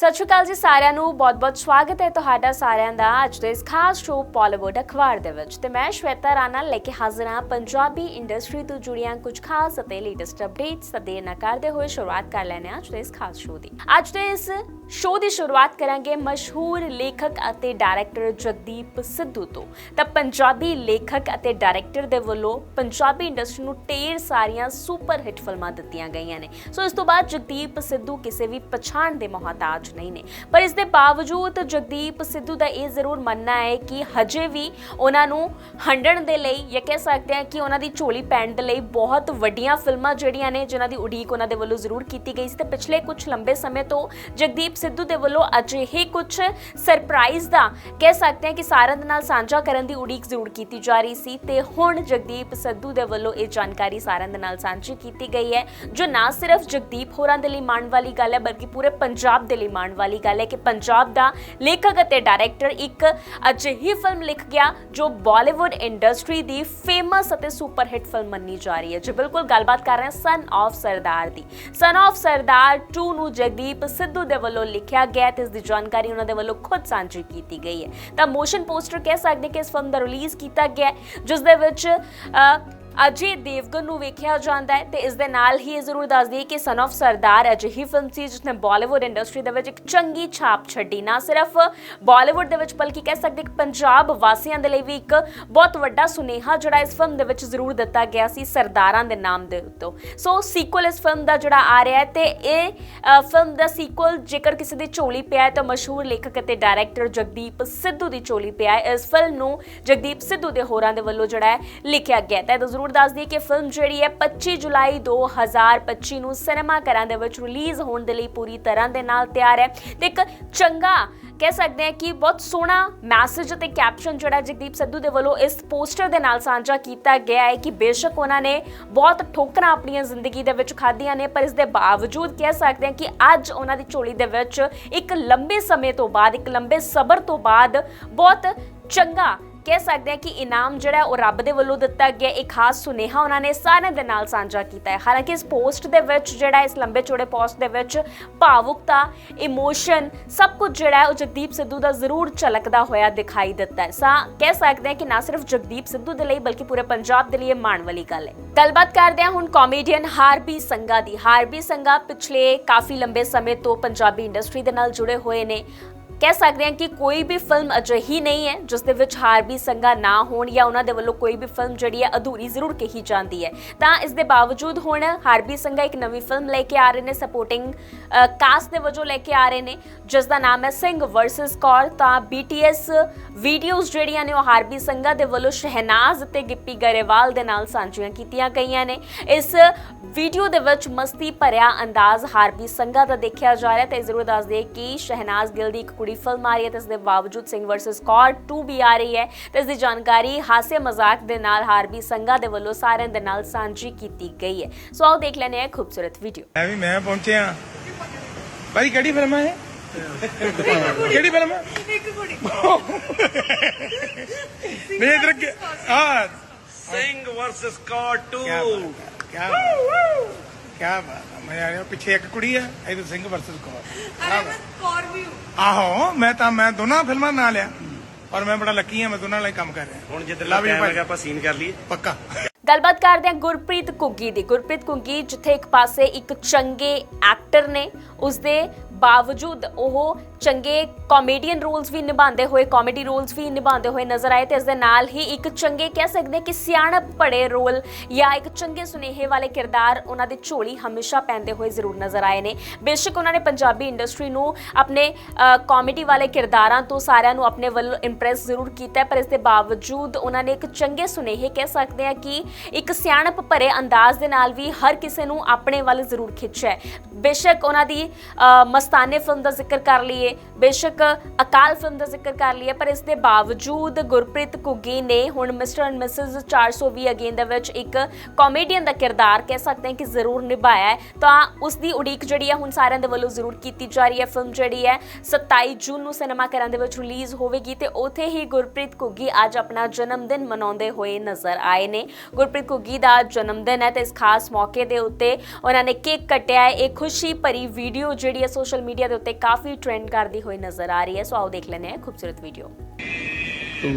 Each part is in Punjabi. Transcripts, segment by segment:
ਸਤਿ ਸ਼੍ਰੀ ਅਕਾਲ ਜੀ ਸਾਰਿਆਂ ਨੂੰ। ਬਹੁਤ-ਬਹੁਤ ਸਵਾਗਤ ਹੈ ਤੁਹਾਡਾ ਸਾਰਿਆਂ ਦਾ ਅੱਜ ਦੇ ਇਸ ਖਾਸ ਸ਼ੋਅ ਬਾਲੀਵੁੱਡ ਅਖਬਾਰ ਦੇ ਵਿੱਚ। ਤੇ ਮੈਂ ਸ਼ਵੇਤਾ ਰਾਣਾ ਲੈ ਕੇ ਹਾਜ਼ਰ ਹਾਂ ਪੰਜਾਬੀ ਇੰਡਸਟਰੀ ਤੋਂ ਜੁੜੀਆਂ ਕੁਝ ਖਾਸ ਅਤੇ ਲੇਟੈਸਟ ਅਪਡੇਟਸ ਅਤੇ ਨਾ ਕਰਦੇ ਹੋਏ ਸ਼ੁਰੂਆਤ ਕਰ ਲੈਣੇ ਅੱਜ ਦੇ ਇਸ ਖਾਸ ਸ਼ੋਅ ਦੀ। ਅੱਜ ਦੇ ਇਸ ਸ਼ੋਅ ਦੀ ਸ਼ੁਰੂਆਤ ਕਰਾਂਗੇ ਮਸ਼ਹੂਰ ਲੇਖਕ ਅਤੇ ਡਾਇਰੈਕਟਰ ਜਗਦੀਪ ਸਿੱਧੂ ਤੋਂ। ਤਾਂ ਪੰਜਾਬੀ ਲੇਖਕ ਅਤੇ ਡਾਇਰੈਕਟਰ ਦੇ ਵੱਲੋਂ ਪੰਜਾਬੀ ਇੰਡਸਟਰੀ ਨੂੰ ਢੇਰ ਸਾਰੀਆਂ ਸੁਪਰ ਹਿੱਟ ਫਿਲਮਾਂ ਦਿੱਤੀਆਂ ਗਈਆਂ ਨੇ। ਸੋ ਇਸ ਤੋਂ ਬਾਅਦ ਜਗਦੀਪ ਸਿੱਧੂ ਕਿਸੇ ਵੀ ਪਛਾਣ ਦੇ ਮੁਹਤਾਜ ਨਹੀਂ ਨੇ। ਪਰ ਇਸ ਦੇ ਬਾਵਜੂਦ ਜਗਦੀਪ ਸਿੱਧੂ ਦਾ ਇਹ ਜ਼ਰੂਰ ਮੰਨਣਾ ਹੈ ਕਿ ਹਜੇ ਵੀ ਉਹਨਾਂ ਨੂੰ ਹੰਡਣ ਦੇ ਲਈ ਜਾਂ ਕਹਿ ਸਕਦੇ ਹਾਂ ਕਿ ਉਹਨਾਂ ਦੀ ਝੋਲੀ ਪੈਣ ਦੇ ਲਈ ਬਹੁਤ ਵੱਡੀਆਂ ਫਿਲਮਾਂ ਜਿਹੜੀਆਂ ਨੇ, ਜਿਨ੍ਹਾਂ ਦੀ ਉਡੀਕ ਉਹਨਾਂ ਦੇ ਵੱਲੋਂ ਜ਼ਰੂਰ ਕੀਤੀ ਗਈ ਸੀ। ਤੇ ਪਿਛਲੇ ਕੁਝ ਲੰਬੇ ਸਮੇਂ ਤੋਂ ਜਗਦੀਪ ਸਿੱਧੂ ਦੇ ਵੱਲੋਂ ਅਜਿਹੇ ਕੁਝ ਸਰਪ੍ਰਾਈਜ਼ ਦਾ ਕਹਿ ਸਕਦੇ ਹਾਂ ਕਿ ਸਾਰਿਆਂ ਦੇ ਨਾਲ ਸਾਂਝਾ ਕਰਨ ਦੀ ਉਡੀਕ ਜ਼ਰੂਰ ਕੀਤੀ ਜਾ ਰਹੀ ਸੀ। ਤੇ ਹੁਣ ਜਗਦੀਪ ਸਿੱਧੂ ਦੇ ਵੱਲੋਂ ਇਹ ਜਾਣਕਾਰੀ ਸਾਰਿਆਂ ਦੇ ਨਾਲ ਸਾਂਝੀ ਕੀਤੀ ਗਈ ਹੈ, ਜੋ ਨਾ ਸਿਰਫ ਜਗਦੀਪ ਹੋਰਾਂ ਦੇ ਲਈ ਮਾਣ ਵਾਲੀ ਗੱਲ ਹੈ, ਬਲਕਿ ਪੂਰੇ ਪੰਜਾਬ ਦੇ ਲਈ ਮਾਣ ਵਾਲੀ ਗੱਲ ਹੈ ਕਿ ਪੰਜਾਬ ਦਾ ਲੇਖਕ ਅਤੇ ਡਾਇਰੈਕਟਰ ਇੱਕ ਅਜਿਹੀ ਫਿਲਮ ਲਿਖ ਗਿਆ ਜੋ ਬਾਲੀਵੁੱਡ ਇੰਡਸਟਰੀ ਦੀ ਫੇਮਸ ਅਤੇ ਸੁਪਰ ਹਿੱਟ ਫਿਲਮ ਮੰਨੀ ਜਾ ਰਹੀ ਹੈ। ਜੀ ਬਿਲਕੁਲ ਗੱਲਬਾਤ ਕਰ ਰਹੇ ਹਾਂ son of Sardar the. Son of ਸਰਦਾਰ 2 ਨੂੰ ਜਗਦੀਪ ਸਿੱਧੂ ਦੇ ਵੱਲੋਂ ਲਿਖਿਆ ਗਿਆ ਹੈ ਤੇ ਇਸ ਦੀ ਜਾਣਕਾਰੀ ਉਹਨਾਂ ਦੇ ਵੱਲੋਂ ਖੁਦ ਸਾਂਝੀ ਕੀਤੀ ਗਈ ਹੈ। ਤਾਂ ਮੋਸ਼ਨ ਪੋਸਟਰ ਕਹਿ ਸਕਦੇ ਕਿ ਇਸ ਫਿਲਮ ਦਾ ਰਿਲੀਜ਼ ਕੀਤਾ ਗਿਆ ਹੈ, ਜਿਸ ਦੇ ਵਿੱਚ ਅਜੇ ਦੇਵਗਨ ਨੂੰ ਵੇਖਿਆ ਜਾਂਦਾ ਹੈ ਤੇ ਇਸ ਦੇ ਨਾਲ ਹੀ ਇਹ ਜ਼ਰੂਰ ਦੱਸ ਦਈਏ ਕਿ ਸਨ ਆਫ ਸਰਦਾਰ ਅਜਿਹੀ ਫਿਲਮ ਸੀ ਜਿਸ ਨੇ ਬਾਲੀਵੁੱਡ ਇੰਡਸਟਰੀ ਦੇ ਵਿੱਚ ਇੱਕ ਚੰਗੀ ਛਾਪ ਛੱਡੀ। ਨਾ ਸਿਰਫ ਬਾਲੀਵੁੱਡ ਦੇ ਵਿੱਚ ਬਲਕਿ ਕਹਿ ਸਕਦੇ ਕਿ ਪੰਜਾਬ ਵਾਸੀਆਂ ਦੇ ਲਈ ਵੀ ਇੱਕ ਬਹੁਤ ਵੱਡਾ ਸੁਨੇਹਾ ਜਿਹੜਾ ਇਸ ਫਿਲਮ ਦੇ ਵਿੱਚ ਜ਼ਰੂਰ ਦਿੱਤਾ ਗਿਆ ਸੀ ਸਰਦਾਰਾਂ ਦੇ ਨਾਮ ਦੇ ਉੱਤੋਂ। ਸੋ ਸੀਕੁਅਲ ਇਸ ਫਿਲਮ ਦਾ ਜਿਹੜਾ ਆ ਰਿਹਾ ਹੈ ਤੇ ਇਹ ਫਿਲਮ ਦਾ ਸੀਕੁਅਲ ਜੇਕਰ ਕਿਸੇ ਦੀ ਝੋਲੀ ਪਿਆ ਹੈ ਤਾਂ ਮਸ਼ਹੂਰ ਲੇਖਕ ਅਤੇ ਡਾਇਰੈਕਟਰ ਜਗਦੀਪ ਸਿੱਧੂ ਦੀ ਝੋਲੀ ਪਿਆ ਹੈ। ਇਸ ਫਿਲਮ ਨੂੰ ਜਗਦੀਪ ਸਿੱਧੂ ਦੇ ਹੋਰਾਂ ਦੇ ਵੱਲੋਂ ਜਿਹੜਾ ਹੈ ਲਿਖਿਆ ਗਿਆ ਹੈ। ਤਾਂ ਇਹ ਤਾਂ ਜ਼ਰੂਰ ਦੱਸ ਦਈਏ ਕਿ ਫਿਲਮ ਜਿਹੜੀ ਹੈ 25 ਜੁਲਾਈ 2025 ਨੂੰ ਸਿਨੇਮਾ ਘਰਾਂ ਦੇ ਵਿੱਚ ਰਿਲੀਜ਼ ਹੋਣ ਦੇ ਲਈ ਪੂਰੀ ਤਰ੍ਹਾਂ ਦੇ ਨਾਲ ਤਿਆਰ ਹੈ ਤੇ ਇੱਕ ਚੰਗਾ ਕਹਿ ਸਕਦੇ ਹਾਂ ਕਿ ਬਹੁਤ ਸੋਹਣਾ ਮੈਸੇਜ ਅਤੇ ਕੈਪਸ਼ਨ ਜਿਹੜਾ ਜਗਦੀਪ ਸਿੱਧੂ ਦੇ ਵੱਲੋਂ ਇਸ ਪੋਸਟਰ ਦੇ ਨਾਲ ਸਾਂਝਾ ਕੀਤਾ ਗਿਆ ਹੈ ਕਿ ਬੇਸ਼ੱਕ ਉਹਨਾਂ ਨੇ ਬਹੁਤ ਠੋਕਰਾਂ ਆਪਣੀਆਂ ਜ਼ਿੰਦਗੀ ਦੇ ਵਿੱਚ ਖਾਧੀਆਂ ਨੇ, ਪਰ ਇਸ ਦੇ ਬਾਵਜੂਦ ਕਹਿ ਸਕਦੇ ਹਾਂ ਕਿ ਅੱਜ ਉਹਨਾਂ ਦੀ ਝੋਲੀ ਦੇ ਵਿੱਚ ਇੱਕ ਲੰਬੇ ਸਮੇਂ ਤੋਂ ਬਾਅਦ, ਇੱਕ ਲੰਬੇ ਸਬਰ ਤੋਂ ਬਾਅਦ ਬਹੁਤ ਚੰਗਾ ਕਹਿ ਸਕਦੇ ਹਾਂ ਕਿ ਇਨਾਮ ਜਿਹੜਾ ਉਹ ਰੱਬ ਦੇ ਵੱਲੋਂ ਦਿੱਤਾ ਗਿਆ ਇੱਕ ਖਾਸ ਸੁਨੇਹਾ ਉਹਨਾਂ ਨੇ ਸਾਰਿਆਂ ਦੇ ਨਾਲ ਸਾਂਝਾ ਕੀਤਾ ਹੈ। ਹਾਲਾਂਕਿ ਇਸ ਪੋਸਟ ਦੇ ਵਿੱਚ ਜਿਹੜਾ, ਇਸ ਲੰਬੇ ਚੌੜੇ ਪੋਸਟ ਦੇ ਵਿੱਚ ਭਾਵੁਕਤਾ, ਇਮੋਸ਼ਨ, ਸਭ ਕੁਝ ਜਿਹੜਾ ਹੈ ਉਹ ਜਗਦੀਪ ਸਿੱਧੂ ਦਾ ਜ਼ਰੂਰ ਝਲਕਦਾ ਹੋਇਆ ਦਿਖਾਈ ਦਿੱਤਾ ਹੈ। ਸਾ, ਕਹਿ ਸਕਦੇ ਹਾਂ ਕਿ ਨਾ ਸਿਰਫ ਜਗਦੀਪ ਸਿੱਧੂ ਦੇ ਲਈ ਬਲਕਿ ਪੂਰੇ ਪੰਜਾਬ ਦੇ ਲਈ ਇਹ ਮਾਣ ਵਾਲੀ ਗੱਲ ਹੈ। ਗੱਲਬਾਤ ਕਰਦੇ ਹਾਂ ਹੁਣ ਕਾਮੇਡੀਅਨ ਹਾਰਬੀ ਸੰਗਾ ਦੀ। ਹਾਰਬੀ ਸੰਗਾ ਪਿਛਲੇ ਕਾਫੀ ਲੰਬੇ ਸਮੇਂ ਤੋਂ ਪੰਜਾਬੀ ਇੰਡਸਟਰੀ ਦੇ ਨਾਲ ਜੁੜੇ ਹੋਏ ਨੇ। ਕਹਿ ਸਕਦੇ ਹਾਂ ਕਿ ਕੋਈ ਵੀ ਫਿਲਮ ਅਜਿਹੀ ਨਹੀਂ ਹੈ, ਜਿਸ ਦੇ ਵਿੱਚ ਹਾਰ ਹਾਰਬੀ ਸੰਗਾ ਨਾ ਹੋਣ ਜਾਂ ਉਹਨਾਂ ਦੇ ਵੱਲੋਂ ਕੋਈ ਵੀ ਫਿਲਮ ਜਿਹੜੀ ਹੈ ਅਧੂਰੀ ਜ਼ਰੂਰ ਕਹੀ ਜਾਂਦੀ ਹੈ। ਤਾਂ ਇਸ ਦੇ ਬਾਵਜੂਦ ਹੁਣ ਹਾਰਬੀ ਸੰਗਾ ਇੱਕ ਨਵੀਂ ਫਿਲਮ ਲੈ ਕੇ ਆ ਰਹੇ ਨੇ ਸਪੋਰਟਿੰਗ ਕਾਸਟ ਦੇ ਵਜੋਂ ਲੈ ਕੇ ਆ ਰਹੇ ਨੇ, ਜਿਸ ਦਾ ਨਾਮ ਹੈ ਸਿੰਘ ਵਰਸਸ ਕੌਰ ਤਾਂ BTS ਵੀਡੀਓਜ਼ ਜਿਹੜੀਆਂ ਨੇ ਉਹ ਹਾਰਬੀ ਸੰਗਾ ਦੇ ਵੱਲੋਂ ਸ਼ਹਿਨਾਜ਼ ਤੇ ਗਿੱਪੀ ਗਰੇਵਾਲ ਦੇ ਨਾਲ ਸਾਂਝੀਆਂ ਕੀਤੀਆਂ ਗਈਆਂ ਨੇ। ਇਸ ਵੀਡੀਓ ਦੇ ਵਿੱਚ ਮਸਤੀ ਭਰਿਆ ਅੰਦਾਜ਼ ਹਾਰਬੀ ਸੰਗਾ ਦਾ ਦੇਖਿਆ ਜਾ ਰਿਹਾ ਤੇ ਜ਼ਰੂਰ ਦੱਸ ਦਈਏ ਕਿ ਸ਼ਹਿਨਾਜ਼ ਗਿੱਲ ਦੀ ਇੱਕ ਕੁੜੀ ਫਿਲਮ ਆ ਰਹੀ ਹੈ ਤੇ ਇਸ ਦੇ ਬਾਵਜੂਦ ਸਿੰਘ ਵਰਸਸ ਕੌਰ 2 ਵੀ ਆ ਰਹੀ ਹੈ ਤੇ ਇਸ ਦੀ ਜਾਣਕਾਰੀ ਹਾਸੇ ਮਜ਼ਾਕ ਦੇ ਨਾਲ ਹਾਰਬੀ ਸੰਗਾ ਦੇ ਵੱਲੋਂ ਸਾਰਿਆਂ ਦੇ ਨਾਲ ਸਾਂਝੀ ਕੀਤੀ ਗਈ ਹੈ ਸੋ ਆਓ ਦੇਖ ਲੈਂਦੇ ਹਾਂ ਇਹ ਖੂਬਸੂਰਤ ਵੀਡੀਓ ਮੈਂ ਵੀ ਮੈਂ ਪਹੁੰਚਿਆ ਭਾਈ ਕਿਹੜੀ ਫਿਲਮ ਹੈ ਇਹ ਕਿਹੜੀ ਫਿਲਮ ਹੈ ਇੱਕ ਕੁੜੀ ਨਹੀਂ ਇਧਰ ਕਿ ਹਾਂ ਸਿੰਘ ਵਰਸਸ ਕਾਟ 2 ਕੀ ਬਾਤ ਹੈ ਕੀ ਕੀ ਬਾਤ ਹੈ ਮੈਂ ਆ ਰਿਹਾ ਪਿੱਛੇ ਇੱਕ ਕੁੜੀ ਹੈ ਇਧਰ ਸਿੰਘ ਵਰਸਸ ਕੌਰ। ਅਰੇ ਮੈਂ ਕੌਰ ਵੀ ਹੂੰ। ਆਹੋ ਮੈਂ ਤਾਂ ਮੈਂ ਦੋਨਾਂ ਫਿਲਮਾਂ ਨਾਲ ਲਿਆ ਔਰ ਮੈਂ ਬੜਾ ਲੱਕੀ ਹਾਂ ਮੈਂ ਦੋਨਾਂ ਨਾਲ ਹੀ ਕੰਮ ਕਰ ਰਿਹਾ। ਹੁਣ ਜਿੱਧਰ Love you ਟਾਈਮ ਭਾਈ। ਹੈਗਾ ਆਪਾਂ ਸੀਨ ਕਰ ਲਈਏ। ਪੱਕਾ। ਗੱਲਬਾਤ ਕਰਦੇ ਹਾਂ ਗੁਰਪ੍ਰੀਤ ਕੁੱਗੀ ਦੀ। ਗੁਰਪ੍ਰੀਤ ਕੁੱਗੀ ਜਿੱਥੇ ਇੱਕ ਪਾਸੇ ਇੱਕ ਚੰਗੇ ਐਕਟਰ ਨੇ ਉਸਦੇ ਬਾਵਜੂਦ ਉਹ ਚੰਗੇ ਕਾਮੇਡੀਅਨ ਰੋਲਸ ਵੀ ਨਿਭਾਉਂਦੇ ਹੋਏ ਕਾਮੇਡੀ ਰੋਲਸ ਵੀ ਨਿਭਾਉਂਦੇ ਹੋਏ ਨਜ਼ਰ ਆਏ ਤੇ ਇਸ ਦੇ ਨਾਲ ਹੀ ਇੱਕ ਚੰਗੇ ਕਹਿ ਸਕਦੇ ਹਾਂ ਕਿ ਸਿਆਣਪ ਭੜੇ ਰੋਲ ਜਾਂ ਇੱਕ ਚੰਗੇ ਸੁਨੇਹੇ ਵਾਲੇ ਕਿਰਦਾਰ ਉਹਨਾਂ ਦੇ ਝੋਲੀ ਹਮੇਸ਼ਾ ਪੈਂਦੇ ਹੋਏ ਜ਼ਰੂਰ ਨਜ਼ਰ ਆਏ ਨੇ। ਬੇਸ਼ੱਕ ਉਹਨਾਂ ਨੇ ਪੰਜਾਬੀ ਇੰਡਸਟਰੀ ਨੂੰ ਆਪਣੇ ਕਾਮੇਡੀ ਵਾਲੇ ਕਿਰਦਾਰਾਂ ਤੋਂ ਸਾਰਿਆਂ ਨੂੰ ਆਪਣੇ ਵੱਲੋਂ ਇੰਪ੍ਰੈਸ ਜ਼ਰੂਰ ਕੀਤਾ ਪਰ ਇਸ ਦੇ ਬਾਵਜੂਦ ਉਹਨਾਂ ਨੇ ਇੱਕ ਚੰਗੇ ਸੁਨੇਹੇ ਕਹਿ ਸਕਦੇ ਹਾਂ ਕਿ ਇੱਕ ਸਿਆਣਪ ਭਰੇ ਅੰਦਾਜ਼ ਦੇ ਨਾਲ ਵੀ ਹਰ ਕਿਸੇ ਨੂੰ ਆਪਣੇ ਵੱਲ ਜ਼ਰੂਰ ਖਿੱਚਿਆ ਬੇਸ਼ੱਕ ਉਹਨਾਂ ਦੀ ਅ, ਮਸਤਾਨੇ ਫਿਲਮ ਦਾ ਜ਼ਿਕਰ ਕਰ ਲਈਏ, ਬੇਸ਼ੱਕ ਅਕਾਲ ਫਿਲਮ ਦਾ ਜ਼ਿਕਰ ਕਰ ਲਈਏ, ਪਰ ਇਸ ਦੇ ਬਾਵਜੂਦ ਗੁਰਪ੍ਰੀਤ ਕੁੱਗੀ ਨੇ ਹੁਣ ਮਿਸਟਰ ਐਂਡ ਮਿਸਿਸ 420 ਅਗੇਨ ਦੇ ਵਿੱਚ ਇੱਕ ਕਾਮੇਡੀਅਨ ਦਾ ਕਿਰਦਾਰ ਕਹਿ ਸਕਦੇ ਹਾਂ ਕਿ ਜ਼ਰੂਰ ਨਿਭਾਇਆ ਹੈ। ਤਾਂ ਉਸ ਦੀ ਉਡੀਕ ਜਿਹੜੀ ਹੈ ਹੁਣ ਸਾਰਿਆਂ ਦੇ ਵੱਲੋਂ ਜ਼ਰੂਰ ਕੀਤੀ ਜਾ ਰਹੀ ਹੈ। ਫਿਲਮ ਜਿਹੜੀ ਹੈ 27 ਜੂਨ ਨੂੰ ਸਿਨੇਮਾ ਘਰਾਂ ਦੇ ਵਿੱਚ ਰਿਲੀਜ਼ ਹੋਵੇਗੀ ਤੇ ਉਥੇ ਹੀ ਗੁਰਪ੍ਰੀਤ ਕੁੱਗੀ ਅੱਜ ਆਪਣਾ ਜਨਮ ਦਿਨ ਮਨਾਉਂਦੇ ਹੋਏ ਨਜ਼ਰ ਆਏ ਨੇ। ਗੁਰਪ੍ਰੀਤ ਕੁੱਗੀ ਦਾ ਜਨਮ ਦਿਨ ਹੈ ਤੇ ਇਸ ਖਾਸ ਮੌਕੇ ਦੇ ਉੱਤੇ ਉਹਨਾਂ ਨੇ ਕੇਕ ਕੱਟਿਆ ਹੈ। ਇਹ ਖੁਸ਼ੀ ਭਰੀ ਵੀਡੀਓ ਜਿਹੜੀ ਹੈ ਸੋਸ਼ਲ ਸੋਸ਼ਲ ਮੀਡੀਆ ਦੇ ਉੱਤੇ ਕਾਫੀ ਟ੍ਰੈਂਡ ਕਰਦੀ ਹੋਈ ਨਜ਼ਰ ਆ ਰਹੀ ਹੈ ਸੋ ਆਓ ਦੇਖ ਲੈਂਦੇ ਹਾਂ ਇਹ ਖੂਬਸੂਰਤ video to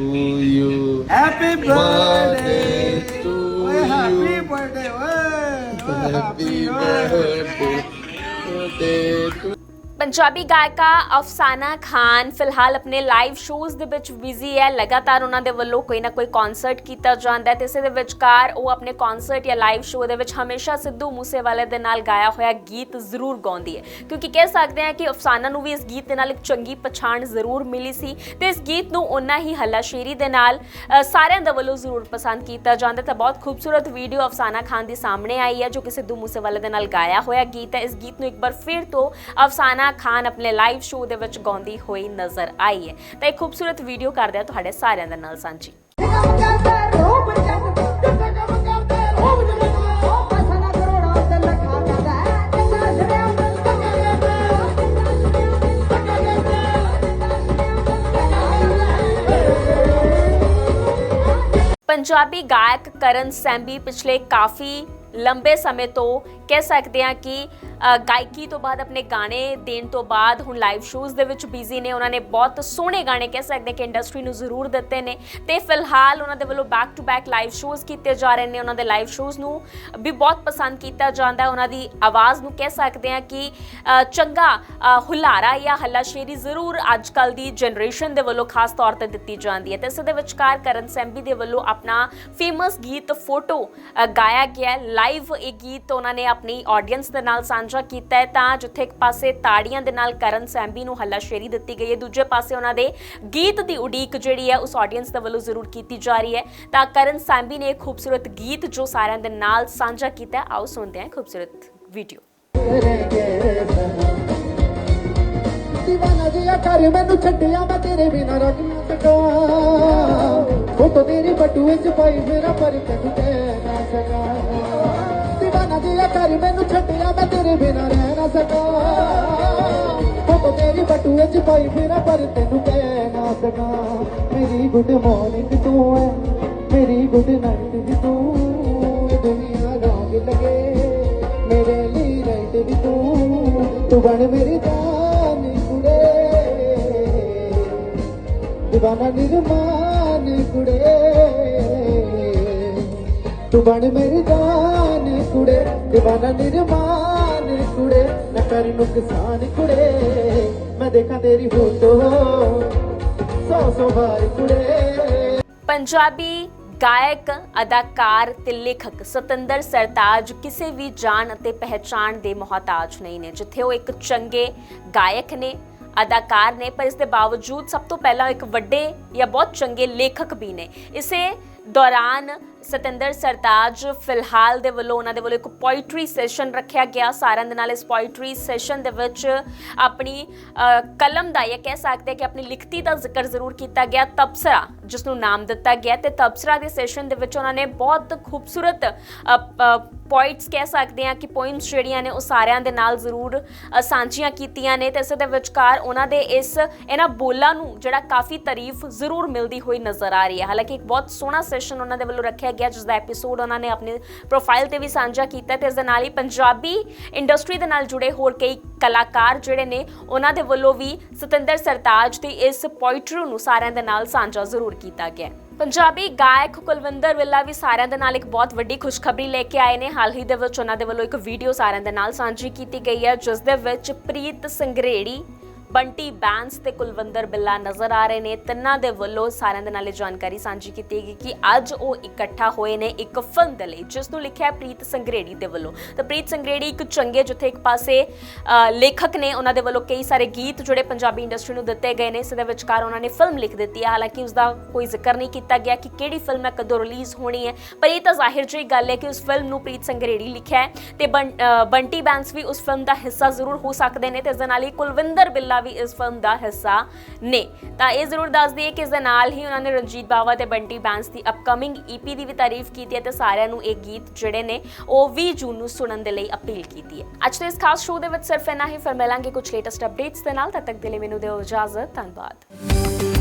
you. Happy birthday to ਓਏ happy you. birthday ਓਏ Happy birthday. Birthday to Punjabi ਗਾਇਕਾ ਅਫਸਾਨਾ ਖਾਨ ਫਿਲਹਾਲ ਆਪਣੇ ਲਾਈਵ ਸ਼ੋਜ਼ ਦੇ ਵਿੱਚ ਬਿਜ਼ੀ ਹੈ। ਲਗਾਤਾਰ ਉਹਨਾਂ ਦੇ ਵੱਲੋਂ ਕੋਈ ਨਾ ਕੋਈ ਕਨਸਰਟ ਕੀਤਾ ਜਾਂਦਾ ਹੈ ਤੇ ਇਸੇ ਦੇ ਵਿਚਕਾਰ ਉਹ ਆਪਣੇ ਕਨਸਰਟ ਜਾਂ ਲਾਈਵ ਸ਼ੋਅ ਦੇ ਵਿੱਚ ਹਮੇਸ਼ਾ ਸਿੱਧੂ ਮੂਸੇਵਾਲੇ ਦੇ ਨਾਲ ਗਾਇਆ ਹੋਇਆ ਗੀਤ ਜ਼ਰੂਰ ਗਾਉਂਦੀ ਹੈ। ਕਿਉਂਕਿ ਕਹਿ ਸਕਦੇ ਹਾਂ ਕਿ ਅਫਸਾਨਾ ਨੂੰ ਵੀ ਇਸ ਗੀਤ ਦੇ ਨਾਲ ਇੱਕ ਚੰਗੀ ਪਛਾਣ ਜ਼ਰੂਰ ਮਿਲੀ ਸੀ ਤੇ ਇਸ ਗੀਤ ਨੂੰ ਉਹਨਾਂ ਹੀ ਹੱਲਾਸ਼ੇਰੀ ਦੇ ਨਾਲ ਸਾਰਿਆਂ ਦੇ ਵੱਲੋਂ ਜ਼ਰੂਰ ਪਸੰਦ ਕੀਤਾ ਜਾਂਦਾ ਤਾਂ ਬਹੁਤ ਖੂਬਸੂਰਤ ਵੀਡੀਓ ਅਫਸਾਨਾ ਖਾਨ ਦੀ ਸਾਹਮਣੇ ਆਈ ਹੈ, ਜੋ ਕਿ ਸਿੱਧੂ ਮੂਸੇਵਾਲੇ ਦੇ ਨਾਲ ਗਾਇਆ ਹੋਇਆ ਗੀਤ ਹੈ। ਇਸ ਗੀਤ ਨੂੰ ਇੱਕ ਵਾਰ ਫਿਰ ਤੋਂ ਅਫਸਾਨਾ ਖਾਨ ਆਪਣੇ ਲਾਈਵ ਸ਼ੋਅ ਦੇ ਵਿੱਚ ਗਾਉਂਦੀ ਹੋਈ ਨਜ਼ਰ ਆਈ ਹੈ। ਤਾਂ ਇਹ ਖੂਬਸੂਰਤ ਵੀਡੀਓ ਕਰਦੇ ਆ ਤੁਹਾਡੇ ਸਾਰਿਆਂ ਦੇ ਨਾਲ, ਸਾਂਝੀ। ਪੰਜਾਬੀ ਗਾਇਕ ਕਰਨ ਸੈਂਬੀ ਪਿਛਲੇ ਕਾਫੀ ਲੰਬੇ ਸਮੇਂ ਤੋਂ ਕਹਿ ਸਕਦੇ ਹਾਂ ਕਿ ਗਾਇਕੀ ਤੋਂ ਬਾਅਦ, ਆਪਣੇ ਗਾਣੇ ਦੇਣ ਤੋਂ ਬਾਅਦ, ਹੁਣ ਲਾਈਵ ਸ਼ੋਜ਼ ਦੇ ਵਿੱਚ ਬਿਜ਼ੀ ਨੇ, ਉਹਨਾਂ ਨੇ ਬਹੁਤ ਸੋਹਣੇ ਗਾਣੇ ਕਹਿ ਸਕਦੇ ਹਾਂ ਕਿ ਇੰਡਸਟਰੀ ਨੂੰ ਜ਼ਰੂਰ ਦਿੱਤੇ ਨੇ। ਤੇ ਫਿਲਹਾਲ ਉਹਨਾਂ ਦੇ ਵੱਲੋਂ back to back live shows ਕੀਤੇ ਜਾ ਰਹੇ ਨੇ। ਉਹਨਾਂ ਦੇ ਲਾਈਵ ਸ਼ੋਜ਼ ਨੂੰ ਵੀ ਬਹੁਤ ਪਸੰਦ ਕੀਤਾ ਜਾਂਦਾ। ਹੈ ਉਹਨਾਂ ਦੀ ਆਵਾਜ਼ ਨੂੰ ਕਹਿ ਸਕਦੇ ਹਾਂ ਕਿ ਚੰਗਾ ਹੁਲਾਰਾ ਜਾਂ ਹੱਲਾਸ਼ੇਰੀ ਜ਼ਰੂਰ ਅੱਜ ਕੱਲ ਦੀ ਜਨਰੇਸ਼ਨ ਦੇ ਵੱਲੋਂ ਖਾਸ ਤੌਰ ਤੇ ਦਿੱਤੀ ਜਾਂਦੀ ਹੈ। ਤੇ ਇਸ ਦੇ ਵਿਚਕਾਰ ਕਰਨ ਸੈਂਬੀ ਦੇ ਵੱਲੋਂ ਆਪਣਾ ਫੇਮਸ ਗੀਤ ਫੋਟੋ ਗਾਇਆ ਗਿਆ। ਲਾਈਵ ਇਹ ਗੀਤ ਉਹਨਾਂ ਨੇ ਆਪਣੀ ਆਡੀਅנס ਦੇ ਨਾਲ ਸਾਂਝਾ ਕੀਤਾ ਹੈ ਤਾਂ ਜਿੱਥੇ ਇੱਕ ਪਾਸੇ ਤਾੜੀਆਂ ਦੇ ਨਾਲ ਕਰਨ ਸੈਂਬੀ ਨੂੰ ਹੱਲਾਸ਼ੇਰੀ ਦਿੱਤੀ ਗਈ ਹੈ। ਦੂਜੇ ਪਾਸੇ ਉਹਨਾਂ ਦੇ ਗੀਤ ਦੀ ਉਡੀਕ ਜਿਹੜੀ ਹੈ, ਉਸ ਆਡੀਅנס ਦੇ ਵੱਲੋਂ ਜ਼ਰੂਰ ਕੀਤੀ ਜਾ ਰਹੀ ਹੈ। ਤਾਂ ਕਰਨ ਸੈਂਬੀ ਨੇ ਇੱਕ ਖੂਬਸੂਰਤ ਗੀਤ ਜੋ ਸਾਰਿਆਂ ਦੇ ਨਾਲ ਸਾਂਝਾ ਕੀਤਾ ਹੈ। ਆਓ ਸੁਣਦੇ ਹਾਂ ਖੂਬਸੂਰਤ ਵੀਡੀਓ ਦੀਵਾਨਾ ਜਿਹਾ ਕਰ ਮੈਨੂੰ ਛੱਡਿਆ, ਮੈਂ ਤੇਰੇ ਬਿਨਾ ਰੱਖ ਨਾ ਸਕਾਂ ਫੋਟੋ ਤੇਰੀ ਬਟੂਏ ਚ ਪਾਈ, ਮੇਰਾ ਪਰ ਤੈਨੂੰ ਕਹਿ ਨਾ ਜਿਹਾ ਮੈਨੂੰ ਛੱਡਿਆ ਮੈਂ ਤੇਰੇ ਬਿਨਾ ਰਹਿ ਨਾ ਸਕਾਂ। ਫੋਟੋ ਤੇਰੀ ਬਟੂਏ ਚ ਪਾਈ ਮੇਰਾ ਪਰ ਤੈਨੂੰ ਕਹਿ ਨਾ ਸਕਾਂ। ਮੇਰੀ ਗੁੱਡ ਮਾਰਨਿੰਗ ਤੂੰ ਹੈ ਮੇਰੀ ਗੁੱਡ ਨਾਈਟ ਵੀ ਤੂੰ ਇਹ ਦੁਨੀਆ ਰੰਗ ਲਗੇ, ਮੇਰੇ ਲਈ ਰਾਈਟ ਵੀ ਤੂੰ ਤੂੰ ਬਣ ਮੇਰੀ ਜਾਨ ਕੁੜੇ। دیਵਾਨਾ ਨਿਰਮਾਨ ਕੁੜੇ। ਤੂੰ ਬਣ ਮੇਰੀ ਜਾਨ ਕੁੜੇ دیਵਾਨਾ ਨਿਰਮਾਨ ਕੁੜੇ ਨਾ ਕਰ ਨੁਕਸਾਨ ਕੁੜੇ, ਮੈਂ ਦੇਖਾਂ ਤੇਰੀ ਫੋਟੋ ਸੌ ਸੌ ਵਾਰ ਕੁੜੇ। ਪੰਜਾਬੀ ਗਾਇਕ, ਅਦਾਕਾਰ ਤੇ ਲੇਖਕ ਸਤਿੰਦਰ ਸਰਤਾਜ ਕਿਸੇ ਵੀ ਜਾਣ ਅਤੇ ਪਹਿਚਾਣ ਦੇ ਮੁਹਤਾਜ ਨਹੀਂ ਨੇ, ਜਿੱਥੇ ਉਹ ਇੱਕ ਚੰਗੇ ਗਾਇਕ ਨੇ, ਅਦਾਕਾਰ ਨੇ, ਪਰ ਇਸ ਦੇ ਬਾਵਜੂਦ ਸਭ ਤੋਂ ਪਹਿਲਾਂ ਇੱਕ ਵੱਡੇ ਜਾਂ ਬਹੁਤ ਚੰਗੇ ਲੇਖਕ ਵੀ ਨੇ। ਇਸੇ ਦੌਰਾਨ ਸਤਿੰਦਰ ਸਰਤਾਜ ਫਿਲਹਾਲ ਦੇ ਵੱਲੋਂ ਉਹਨਾਂ ਦੇ ਵੱਲੋਂ ਇੱਕ ਪੋਇਟਰੀ ਸੈਸ਼ਨ ਰੱਖਿਆ ਗਿਆ। ਸਾਰਿਆਂ ਦੇ ਨਾਲ ਇਸ ਪੋਇਟਰੀ ਸੈਸ਼ਨ ਦੇ ਵਿੱਚ ਆਪਣੀ ਕਲਮ ਦਾ ਇਹ ਕਹਿ ਸਕਦੇ ਹਾਂ ਕਿ ਆਪਣੀ ਲਿਖਤੀ ਦਾ ਜ਼ਿਕਰ ਜ਼ਰੂਰ ਕੀਤਾ ਗਿਆ। ਤਬਸਰਾ ਜਿਸ ਨੂੰ ਨਾਮ ਦਿੱਤਾ ਗਿਆ ਤੇ ਤਬਸਰਾ ਦੇ ਸੈਸ਼ਨ ਦੇ ਵਿੱਚ ਉਹਨਾਂ ਨੇ ਬਹੁਤ ਖੂਬਸੂਰਤ ਪੋਇਟਸ ਕਹਿ ਸਕਦੇ ਹਾਂ ਕਿ ਪੋਇਮਸ ਜਿਹੜੀਆਂ ਨੇ ਉਹ ਸਾਰਿਆਂ ਦੇ ਨਾਲ ਜ਼ਰੂਰ ਸਾਂਝੀਆਂ ਕੀਤੀਆਂ ਨੇ ਤੇ ਇਸ ਦੇ ਵਿਚਕਾਰ ਉਹਨਾਂ ਦੇ ਇਸ, ਇਹਨਾਂ ਬੋਲਾਂ ਨੂੰ ਜਿਹੜਾ ਕਾਫੀ ਤਾਰੀਫ ਜ਼ਰੂਰ ਮਿਲਦੀ ਹੋਈ ਨਜ਼ਰ ਆ ਰਹੀ ਹੈ। ਹਾਲਾਂਕਿ ਇੱਕ ਬਹੁਤ ਸੋਹਣਾ ਸੈਸ਼ਨ ਉਹਨਾਂ ਦੇ ਵੱਲੋਂ ਰੱਖਿਆ ਗਿਆ ਜਿਸ ਦਾ ਐਪੀਸੋਡ ਉਹਨਾਂ ਨੇ ਆਪਣੇ ਪ੍ਰੋਫਾਈਲ ਤੇ ਵੀ ਸਾਂਝਾ ਕੀਤਾ ਤੇ ਇਸ ਦੇ ਨਾਲ ਹੀ ਪੰਜਾਬੀ ਇੰਡਸਟਰੀ ਦੇ ਨਾਲ ਜੁੜੇ ਹੋਰ ਕਈ ਕਲਾਕਾਰ ਜਿਹੜੇ ਨੇ, ਉਹਨਾਂ ਦੇ ਵੱਲੋਂ ਵੀ ਸਤਿੰਦਰ ਸਰਤਾਜ ਦੀ ਇਸ ਪੋਇਟਰੀ ਨੂੰ ਸਾਰਿਆਂ ਦੇ ਨਾਲ ਸਾਂਝਾ ਜ਼ਰੂਰ ਕੀਤਾ ਗਿਆ। ਪੰਜਾਬੀ ਗਾਇਕ ਕੁਲਵਿੰਦਰ ਵਿੱਲਾ ਵੀ ਸਾਰਿਆਂ ਦੇ ਨਾਲ ਇੱਕ ਬਹੁਤ ਵੱਡੀ ਖੁਸ਼ਖਬਰੀ ਲੈ ਕੇ ਆਏ ਨੇ। ਹਾਲ ਹੀ ਦੇ ਵਿੱਚ ਉਹਨਾਂ ਦੇ ਵੱਲੋਂ ਇੱਕ ਵੀਡੀਓ ਸਾਰਿਆਂ ਦੇ ਨਾਲ ਸਾਂਝੀ ਕੀਤੀ ਗਈ ਹੈ, ਜਿਸ ਦੇ ਵਿੱਚ ਪ੍ਰੀਤ ਸੰਗਰੇੜੀ ਬੰਟੀ ਬੈਂਸ ਤੇ ਕੁਲਵਿੰਦਰ ਬਿੱਲਾ ਨਜ਼ਰ ਆ ਰਹੇ ਨੇ। ਤਿੰਨਾਂ ਦੇ ਵੱਲੋਂ ਸਾਰਿਆਂ ਦੇ ਨਾਲ ਇਹ ਜਾਣਕਾਰੀ ਸਾਂਝੀ ਕੀਤੀ ਗਈ ਕਿ ਅੱਜ ਉਹ ਇਕੱਠਾ ਹੋਏ ਨੇ ਇੱਕ ਫਿਲਮ ਦੇ ਲਈ ਜਿਸ ਨੂੰ ਲਿਖਿਆ ਪ੍ਰੀਤ ਸੰਗਰੇੜੀ ਦੇ ਵੱਲੋਂ। ਤਾਂ ਪ੍ਰੀਤ ਸੰਗਰੇੜੀ ਇੱਕ ਚੰਗੇ ਜਿੱਥੇ ਇੱਕ ਪਾਸੇ ਲੇਖਕ ਨੇ ਉਹਨਾਂ ਦੇ ਵੱਲੋਂ ਕਈ ਸਾਰੇ ਗੀਤ ਜਿਹੜੇ ਪੰਜਾਬੀ ਇੰਡਸਟਰੀ ਨੂੰ ਦਿੱਤੇ ਗਏ ਨੇ, ਇਸ ਦੇ ਵਿਚਕਾਰ ਉਹਨਾਂ ਨੇ ਫਿਲਮ ਲਿਖ ਦਿੱਤੀ ਹੈ। ਹਾਲਾਂਕਿ ਉਸ ਦਾ ਕੋਈ ਜ਼ਿਕਰ ਨਹੀਂ ਕੀਤਾ ਗਿਆ ਕਿ ਕਿਹੜੀ ਫਿਲਮ ਹੈ, ਕਦੋਂ ਰਿਲੀਜ਼ ਹੋਣੀ ਹੈ। ਪਰ ਇਹ ਤਾਂ ਜ਼ਾਹਿਰ ਜਿਹੀ ਗੱਲ ਹੈ ਕਿ ਉਸ ਫਿਲਮ ਨੂੰ ਪ੍ਰੀਤ ਸੰਗਰੇੜੀ ਲਿਖਿਆ ਹੈ ਤੇ ਬੰ- ਬੰਟੀ ਬੈਂਸ ਵੀ ਉਸ ਫਿਲਮ ਦਾ ਹਿੱਸਾ ਜ਼ਰੂਰ ਹੋ ਸਕਦੇ ਨੇ ਤੇ ਇਸ ਦੇ ਨਾਲ ਹੀ ਕੁਲਵਿੰਦਰ ਬਿੱਲਾ ਵੀ ਇਸ ਫਿਲਮ ਦਾ ਹਿੱਸਾ ਨੇ। ਤਾਂ ਇਹ ਜ਼ਰੂਰ ਦੱਸ ਦਈਏ ਕਿ ਇਸ ਦੇ ਨਾਲ ਹੀ ਉਹਨਾਂ ਨੇ ਰਣਜੀਤ ਬਾਵਾ ਤੇ ਬੰਟੀ ਬੈਂਸ ਦੀ ਅਪਕਮਿੰਗ ਈਪੀ ਦੀ ਵੀ ਤਾਰੀਫ ਕੀਤੀ ਹੈ ਤੇ ਸਾਰਿਆਂ ਨੂੰ ਇਹ ਗੀਤ ਜਿਹੜੇ ਨੇ ਉਹ 20 ਜੂਨ ਨੂੰ ਸੁਣਨ ਦੇ ਲਈ ਅਪੀਲ ਕੀਤੀ ਹੈ। ਅੱਜ ਦੇ ਇਸ ਖਾਸ ਸ਼ੋਅ ਦੇ ਵਿੱਚ ਸਿਰਫ ਇੰਨਾ ਹੀ। ਫਿਰ ਮਿਲਾਂਗੇ ਕੁਝ ਲੇਟੈਸਟ ਅਪਡੇਟਸ ਦੇ ਨਾਲ। ਤਦ ਤੱਕ ਦੇ ਲਈ ਮੈਨੂੰ ਦਿਓ ਇਜਾਜ਼ਤ। ਧੰਨਵਾਦ।